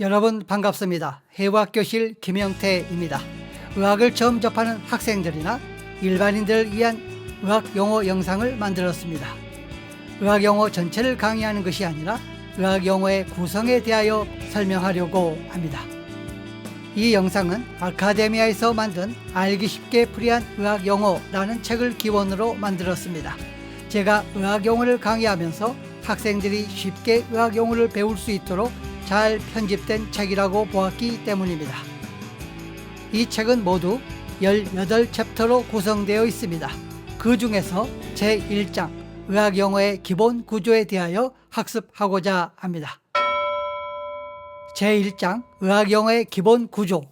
여러분 반갑습니다. 해학교실 김영태입니다. 의학을 처음 접하는 학생들이나 일반인들을 위한 의학 용어 영상을 만들었습니다. 의학 용어 전체를 강의하는 것이 아니라 의학 용어의 구성에 대하여 설명하려고 합니다. 이 영상은 아카데미아에서 만든 알기 쉽게 풀이한 의학 용어라는 책을 기본으로 만들었습니다. 제가 의학 용어를 강의하면서 학생들이 쉽게 의학 용어를 배울 수 있도록 잘 편집된 책이라고 보았기 때문입니다. 이 책은 모두 18챕터로 구성되어 있습니다. 그 중에서 제1장 의학 용어의 기본 구조에 대하여 학습하고자 합니다. 제1장 의학 용어의 기본 구조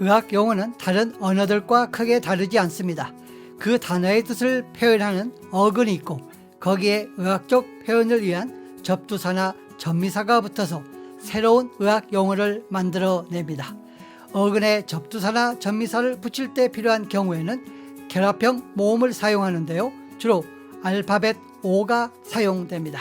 의학 용어는 다른 언어들과 크게 다르지 않습니다. 그 단어의 뜻을 표현하는 어근이 있고 거기에 의학적 표현을 위한 접두사나 전미사가 붙어서 새로운 의학 용어를 만들어냅니다. 어근에 접두사나 전미사를 붙일 때 필요한 경우에는 결합형 모음을 사용하는데요. 주로 알파벳 O가 사용됩니다.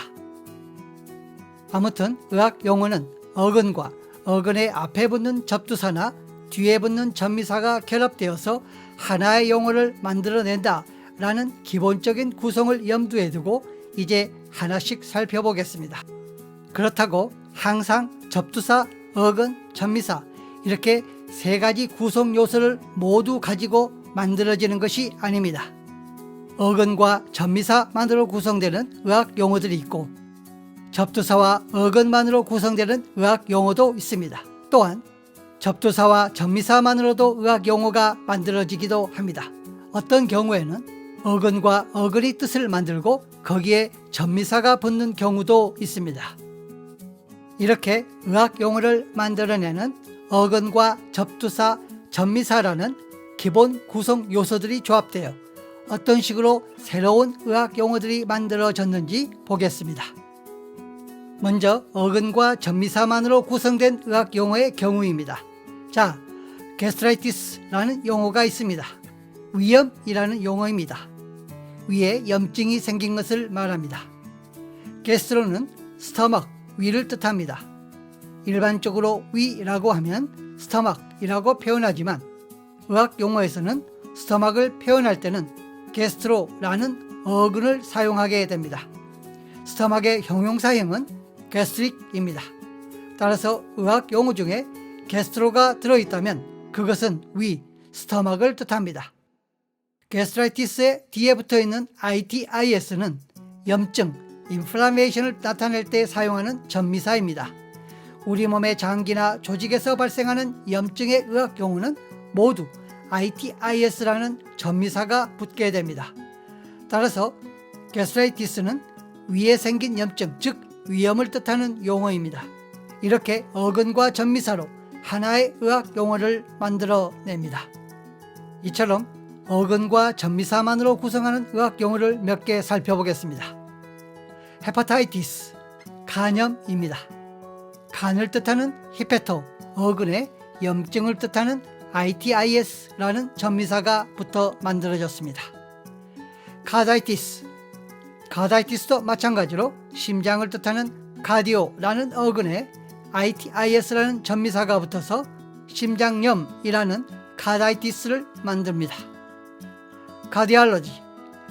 아무튼 의학 용어는 어근과 어근의 앞에 붙는 접두사나 뒤에 붙는 전미사가 결합되어서 하나의 용어를 만들어낸다 라는 기본적인 구성을 염두에 두고 이제 하나씩 살펴보겠습니다. 그렇다고 항상 접두사, 어근, 전미사 이렇게 세 가지 구성 요소를 모두 가지고 만들어지는 것이 아닙니다. 어근과 전미사만으로 구성되는 의학 용어들이 있고 접두사와 어근만으로 구성되는 의학 용어도 있습니다. 또한 접두사와 전미사만으로도 의학 용어가 만들어지기도 합니다. 어떤 경우에는 어근과 어근이 뜻을 만들고 거기에 전미사가 붙는 경우도 있습니다. 이렇게 의학 용어를 만들어내는 어근과 접두사, 전미사라는 기본 구성 요소들이 조합되어 어떤 식으로 새로운 의학 용어들이 만들어졌는지 보겠습니다. 먼저 어근과 전미사만으로 구성된 의학 용어의 경우입니다. 자, 게스트라이티스라는 용어가 있습니다. 위염이라는 용어입니다. 위에 염증이 생긴 것을 말합니다. 게스트로는 스토막, 위를 뜻합니다. 일반적으로 위라고 하면 스토막이라고 표현하지만 의학 용어에서는 스토막을 표현할 때는 게스트로라는 어근을 사용하게 됩니다. 스토막의 형용사형은 게스트릭입니다. 따라서 의학 용어 중에 게스트로가 들어있다면 그것은 위, 스토막을 뜻합니다. 게스트라이티스의 뒤에 붙어 있는 ITIS는 염증, 인플라메이션을 나타낼 때 사용하는 전미사입니다. 우리 몸의 장기나 조직에서 발생하는 염증의 의학 용어는 모두 ITIS라는 전미사가 붙게 됩니다. 따라서 게스트라이티스는 위에 생긴 염증, 즉 위염을 뜻하는 용어입니다. 이렇게 어근과 전미사로 하나의 의학 용어를 만들어냅니다. 이처럼 어근과 전미사만으로 구성하는 의학 용어를 몇 개 살펴보겠습니다. 헤파타이티스, 간염입니다. 간을 뜻하는 히페토, 어근에 염증을 뜻하는 ITIS라는 전미사가 붙어 만들어졌습니다. 카다이티스, 카다이티스도 마찬가지로 심장을 뜻하는 카디오라는 어근에 ITIS라는 전미사가 붙어서 심장염이라는 카다이티스를 만듭니다. 카디알러지,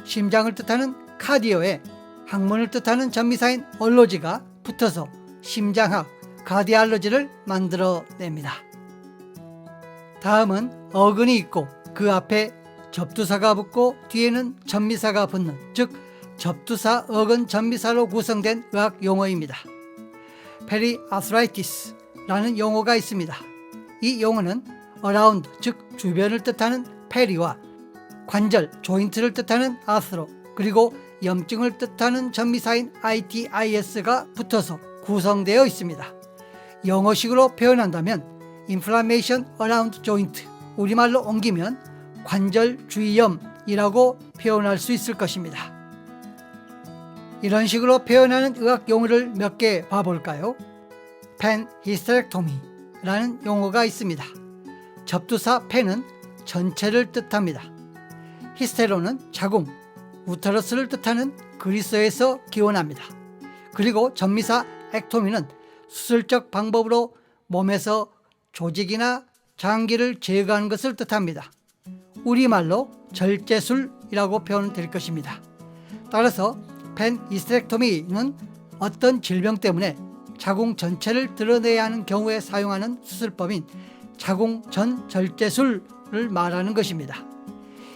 심장을 뜻하는 카디오에 학문을 뜻하는 전미사인 얼로지가 붙어서 심장학, 카디알러지를 만들어냅니다. 다음은 어근이 있고 그 앞에 접두사가 붙고 뒤에는 전미사가 붙는 즉 접두사 어근 전미사로 구성된 의학 용어입니다. 페리아스라이티스라는 용어가 있습니다. 이 용어는 around 즉 주변을 뜻하는 페리와 관절 조인트를 뜻하는 아스로 그리고 염증을 뜻하는 전미사인 ITIS가 붙어서 구성되어 있습니다. 영어식으로 표현한다면 inflammation around joint 우리말로 옮기면 관절 주위염이라고 표현할 수 있을 것입니다. 이런 식으로 표현하는 의학 용어를 몇 개 봐볼까요? 펜 히스테렉토미라는 용어가 있습니다. 접두사 펜은 전체를 뜻합니다. 히스테로는 자궁, 우터러스를 뜻하는 그리스어에서 기원합니다. 그리고 전미사 액토미는 수술적 방법으로 몸에서 조직이나 장기를 제거하는 것을 뜻합니다. 우리말로 절제술이라고 표현될 것입니다. 따라서 펜이스트렉토미는 어떤 질병 때문에 자궁 전체를 드러내야 하는 경우에 사용하는 수술법인 자궁 전 절제술을 말하는 것입니다.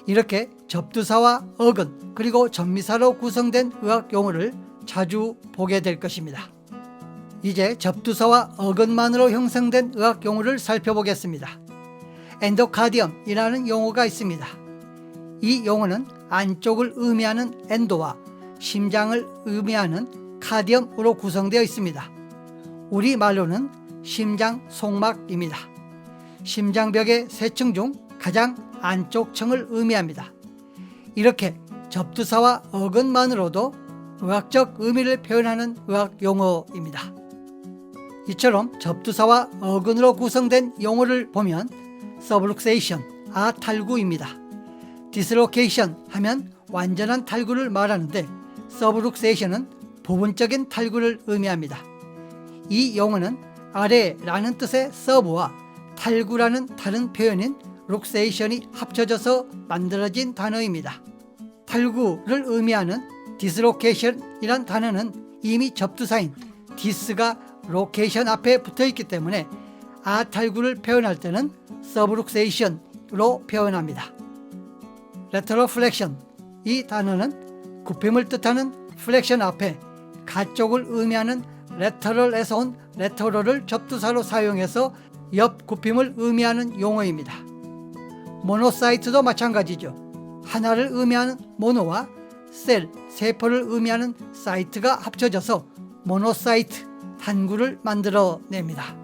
이렇게 접두사와 어근 그리고 전미사로 구성된 의학 용어를 자주 보게 될 것입니다. 이제 접두사와 어근만으로 형성된 의학 용어를 살펴보겠습니다. 엔도카디엄이라는 용어가 있습니다. 이 용어는 안쪽을 의미하는 엔도와 심장을 의미하는 카디엄으로 구성되어 있습니다. 우리 말로는 심장 속막입니다. 심장벽의 세층 중 가장 안쪽 층을 의미합니다. 이렇게 접두사와 어근만으로도 의학적 의미를 표현하는 의학 용어입니다. 이처럼 접두사와 어근으로 구성된 용어를 보면 서브룩세이션, 아탈구입니다. 디스로케이션 하면 완전한 탈구를 말하는데 서브룩세이션은 부분적인 탈구를 의미합니다. 이 용어는 아래라는 뜻의 서브와 탈구라는 다른 표현인 룩세이션이 합쳐져서 만들어진 단어입니다. 탈구를 의미하는 디스로케이션이란 단어는 이미 접두사인 디스가 로케이션 앞에 붙어 있기 때문에 아탈구를 표현할 때는 서브룩세이션으로 표현합니다. 레터럴 플렉션 이 단어는 굽힘을 뜻하는 플렉션 앞에 가쪽을 의미하는 레터럴에서 온 레터럴을 접두사로 사용해서 옆 굽힘을 의미하는 용어입니다. 모노사이트도 마찬가지죠. 하나를 의미하는 모노와 셀, 세포를 의미하는 사이트가 합쳐져서 모노사이트, 단구를 만들어냅니다.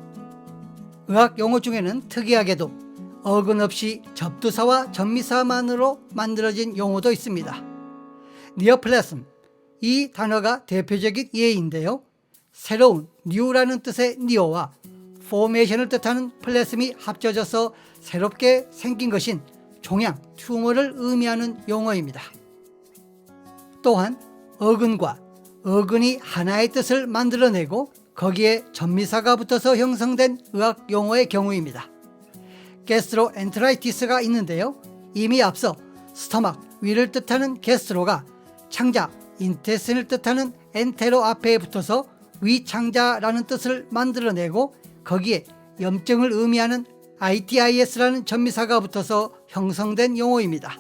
의학 용어 중에는 특이하게도 어근 없이 접두사와 전미사만으로 만들어진 용어도 있습니다. 니어플래슴, 이 단어가 대표적인 예인데요. 새로운 뉴라는 뜻의 니오와 포메이션을 뜻하는 플래슴이 합쳐져서 새롭게 생긴 것인 종양, 튜머를 의미하는 용어입니다. 또한 어근과 어근이 하나의 뜻을 만들어내고 거기에 전미사가 붙어서 형성된 의학 용어의 경우입니다. 게스트로 엔트라이티스가 있는데요. 이미 앞서 스토막, 위를 뜻하는 게스트로가 창자, 인테스를 뜻하는 엔테로 앞에 붙어서 위창자라는 뜻을 만들어내고 거기에 염증을 의미하는 ITIS라는 전미사가 붙어서 형성된 용어입니다.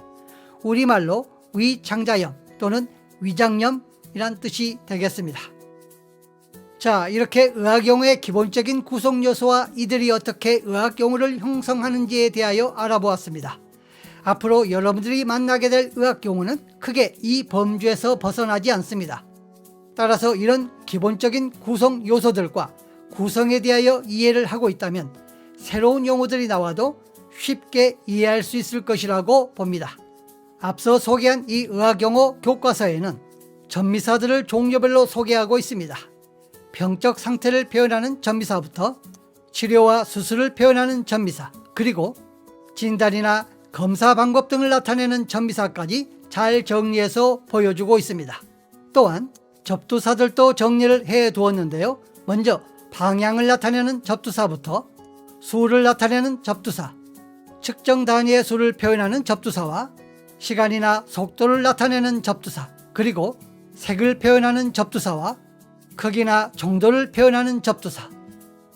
우리말로 위창자염 또는 위장염이란 뜻이 되겠습니다. 자, 이렇게 의학 용어의 기본적인 구성 요소와 이들이 어떻게 의학 용어를 형성하는지에 대하여 알아보았습니다. 앞으로 여러분들이 만나게 될 의학 용어는 크게 이 범주에서 벗어나지 않습니다. 따라서 이런 기본적인 구성 요소들과 구성에 대하여 이해를 하고 있다면 새로운 용어들이 나와도 쉽게 이해할 수 있을 것이라고 봅니다. 앞서 소개한 이 의학 용어 교과서에는 전미사들을 종류별로 소개하고 있습니다. 병적 상태를 표현하는 전미사부터 치료와 수술을 표현하는 전미사, 그리고 진단이나 검사 방법 등을 나타내는 전미사까지 잘 정리해서 보여주고 있습니다. 또한 접두사들도 정리를 해 두었는데요. 먼저 방향을 나타내는 접두사부터 수를 나타내는 접두사, 측정 단위의 수를 표현하는 접두사와 시간이나 속도를 나타내는 접두사, 그리고 색을 표현하는 접두사와 크기나 정도를 표현하는 접두사,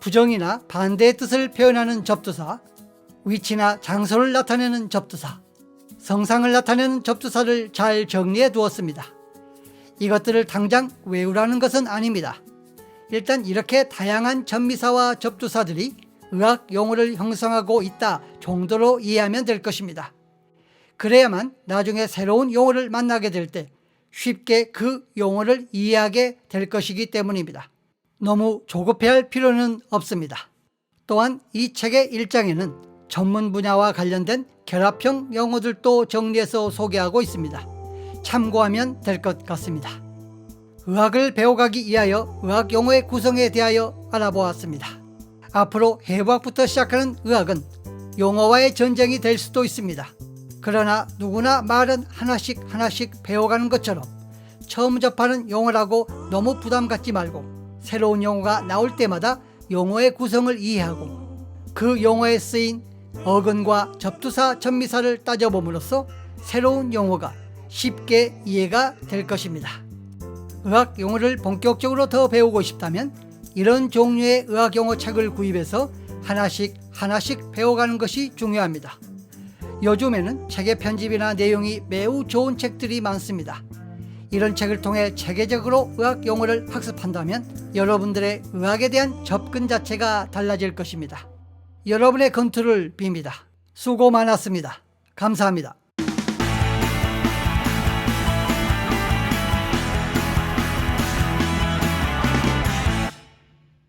부정이나 반대의 뜻을 표현하는 접두사, 위치나 장소를 나타내는 접두사, 성상을 나타내는 접두사를 잘 정리해 두었습니다. 이것들을 당장 외우라는 것은 아닙니다. 일단 이렇게 다양한 전미사와 접두사들이 의학 용어를 형성하고 있다 정도로 이해하면 될 것입니다. 그래야만 나중에 새로운 용어를 만나게 될 때 쉽게 그 용어를 이해하게 될 것이기 때문입니다. 너무 조급해할 필요는 없습니다. 또한 이 책의 1장에는 전문 분야와 관련된 결합형 용어들도 정리해서 소개하고 있습니다. 참고하면 될 것 같습니다. 의학을 배워가기 위하여 의학 용어의 구성에 대하여 알아보았습니다. 앞으로 해부학부터 시작하는 의학은 용어와의 전쟁이 될 수도 있습니다. 그러나 누구나 말은 하나씩 하나씩 배워가는 것처럼 처음 접하는 용어라고 너무 부담 갖지 말고 새로운 용어가 나올 때마다 용어의 구성을 이해하고 그 용어에 쓰인 어근과 접두사, 접미사를 따져봄으로써 새로운 용어가 쉽게 이해가 될 것입니다. 의학 용어를 본격적으로 더 배우고 싶다면 이런 종류의 의학 용어 책을 구입해서 하나씩 하나씩 배워가는 것이 중요합니다. 요즘에는 책의 편집이나 내용이 매우 좋은 책들이 많습니다. 이런 책을 통해 체계적으로 의학 용어를 학습한다면 여러분들의 의학에 대한 접근 자체가 달라질 것입니다. 여러분의 건투를 빕니다. 수고 많았습니다. 감사합니다.